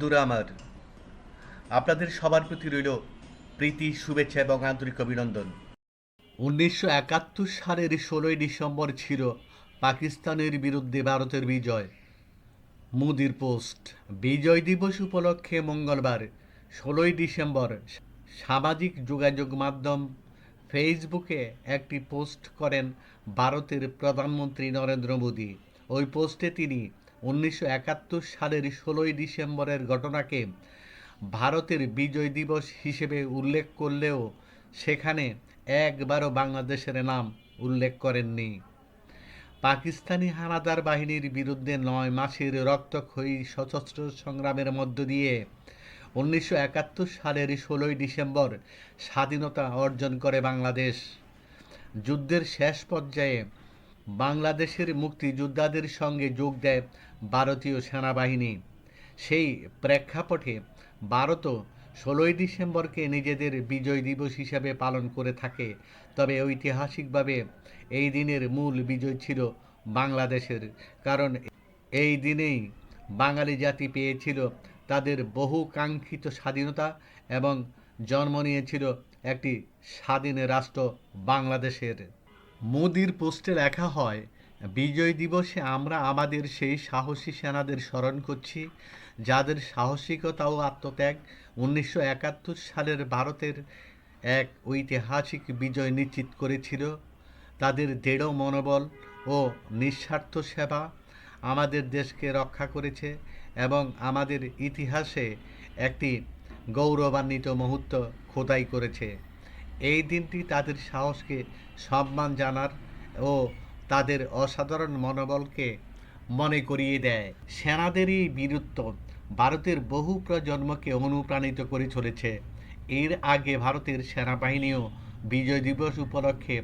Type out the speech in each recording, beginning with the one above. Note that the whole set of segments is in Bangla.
বন্ধুরা আমার, আপনাদের সবার প্রতি রইল প্রীতি, শুভেচ্ছা এবং আন্তরিক অভিনন্দন। উনিশশো একাত্তর সালের ষোলোই ডিসেম্বর ছিল পাকিস্তানের বিরুদ্ধে ভারতের বিজয়। মোদির পোস্ট, বিজয় দিবস উপলক্ষে মঙ্গলবার, ষোলোই ডিসেম্বর, সামাজিক যোগাযোগ মাধ্যম ফেসবুকে একটি পোস্ট করেন ভারতের প্রধানমন্ত্রী নরেন্দ্র মোদী। ওই পোস্টে তিনি উনিশশো একাত্তর সালের ষোলোই ডিসেম্বরের ঘটনাকে ভারতের বিজয় দিবস হিসেবে উল্লেখ করলেও সেখানে একবারও বাংলাদেশের নাম উল্লেখ করেননি। পাকিস্তানি হানাদার বাহিনীর বিরুদ্ধে নয় মাসের রক্তক্ষয়ী সশস্ত্র সংগ্রামের মধ্য দিয়ে উনিশশো একাত্তর সালের ষোলোই ডিসেম্বর স্বাধীনতা অর্জন করে বাংলাদেশ। যুদ্ধের শেষ পর্যায়ে বাংলাদেশের মুক্তিযোদ্ধাদের সঙ্গে যোগ দেয় ভারতীয় সেনাবাহিনী। সেই প্রেক্ষাপটে ভারতও ষোলোই ডিসেম্বরকে নিজেদের বিজয় দিবস হিসাবে পালন করে থাকে। তবে ঐতিহাসিকভাবে এই দিনের মূল বিজয় ছিল বাংলাদেশের। কারণ এই দিনেই বাঙালি জাতি পেয়েছিল তাদের বহু কাঙ্ক্ষিত স্বাধীনতা এবং জন্ম নিয়েছিল একটি স্বাধীন রাষ্ট্র বাংলাদেশের। মোদির পোস্টে লেখা হয় বিজয় দিবসে আমরা আমাদের সেই সাহসী সেনাদের স্মরণ করছি, যাদের সাহসিকতা ও আত্মত্যাগ উনিশশো একাত্তর সালের ভারতের এক ঐতিহাসিক বিজয় নিশ্চিত করেছিল। তাদের দৃঢ় মনোবল ও নিঃস্বার্থ সেবা আমাদের দেশকে রক্ষা করেছে এবং আমাদের ইতিহাসে একটি গৌরবান্বিত মুহূর্ত খোদাই করেছে। এই দিনটি তাদের সাহসকে সম্মান জানার ও তাদের অসাধারণ মনোবলকে মনে করিয়ে দেয়। সেনাদেরই বীরত্ব ভারতের বহু প্রজন্মকে অনুপ্রাণিত করে চলেছে। এর আগে ভারতের সেনাবাহিনীও বিজয় দিবস উপলক্ষে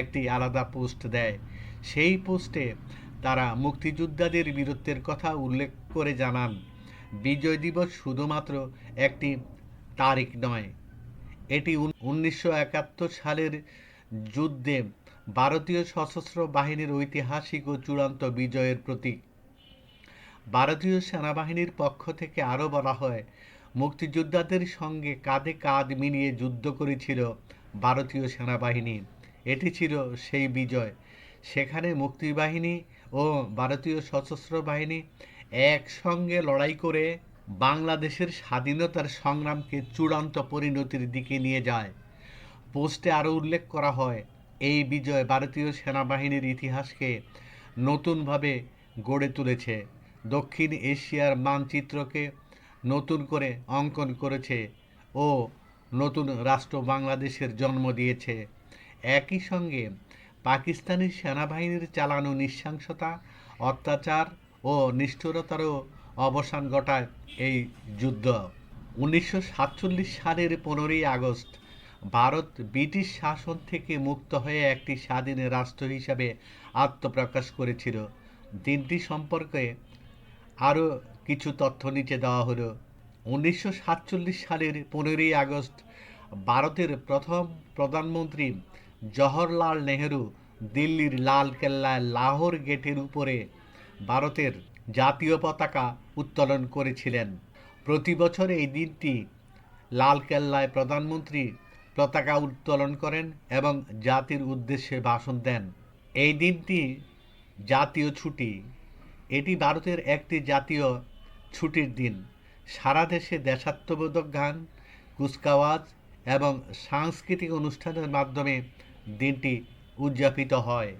একটি আলাদা পোস্ট দেয়। সেই পোস্টে তারা মুক্তিযোদ্ধাদের বীরত্বের কথা উল্লেখ করে জানান, বিজয় দিবস শুধুমাত্র একটি তারিখ নয়, এটি উনিশশো একাত্তর সালের যুদ্ধে ভারতীয় সশস্ত্র বাহিনীর ঐতিহাসিক ও চূড়ান্ত বিজয়ের প্রতীক। ভারতীয় সেনাবাহিনীর পক্ষ থেকে আরও বলা হয়, মুক্তিযোদ্ধাদের সঙ্গে কাঁধে কাঁধ মিলিয়ে যুদ্ধ করেছিল ভারতীয় সেনাবাহিনী। এটি ছিল সেই বিজয়। সেখানে মুক্তিবাহিনী ও ভারতীয় সশস্ত্র বাহিনী একসঙ্গে লড়াই করে বাংলাদেশের স্বাধীনতার সংগ্রামকে চূড়ান্ত পরিণতির দিকে নিয়ে যায়। পোস্টে আরও উল্লেখ করা হয় এই বিজয় ভারতীয় সেনাবাহিনীর ইতিহাসকে নতুনভাবে গড়ে তুলেছে। দক্ষিণ এশিয়ার মানচিত্রকে নতুন করে অঙ্কন করেছে ও নতুন রাষ্ট্র বাংলাদেশের জন্ম দিয়েছে। একই সঙ্গে পাকিস্তানি সেনাবাহিনীর চালানো নৃশংসতা, অত্যাচার ও নিষ্ঠুরতারও অবসান ঘটায় এই যুদ্ধ। উনিশশো সাতচল্লিশ সালের পনেরোই আগস্ট ভারত ব্রিটিশ শাসন থেকে মুক্ত হয়ে একটি স্বাধীন রাষ্ট্র হিসাবে আত্মপ্রকাশ করেছিল। দিনটি সম্পর্কে আরও কিছু তথ্য নিচে দেওয়া হলো। উনিশশো সাতচল্লিশ সালের পনেরোই আগস্ট ভারতের প্রথম প্রধানমন্ত্রী জওহরলাল নেহেরু দিল্লির লাল কেল্লায় লাহোর গেটের উপরে ভারতের জাতীয় পতাকা উত্তোলন করেছিলেন। প্রতি বছর এই দিনটি লাল কেল্লায় প্রধানমন্ত্রী পতাকা উত্তোলন করেন এবং জাতির উদ্দেশ্যে ভাষণ দেন। এই দিনটি জাতীয় ছুটি। এটি ভারতের একটি জাতীয় ছুটির দিন। সারা দেশে দেশাত্মবোধক গান, কুচকাওয়াজ এবং সাংস্কৃতিক অনুষ্ঠানের মাধ্যমে দিনটি উদযাপিত হয়।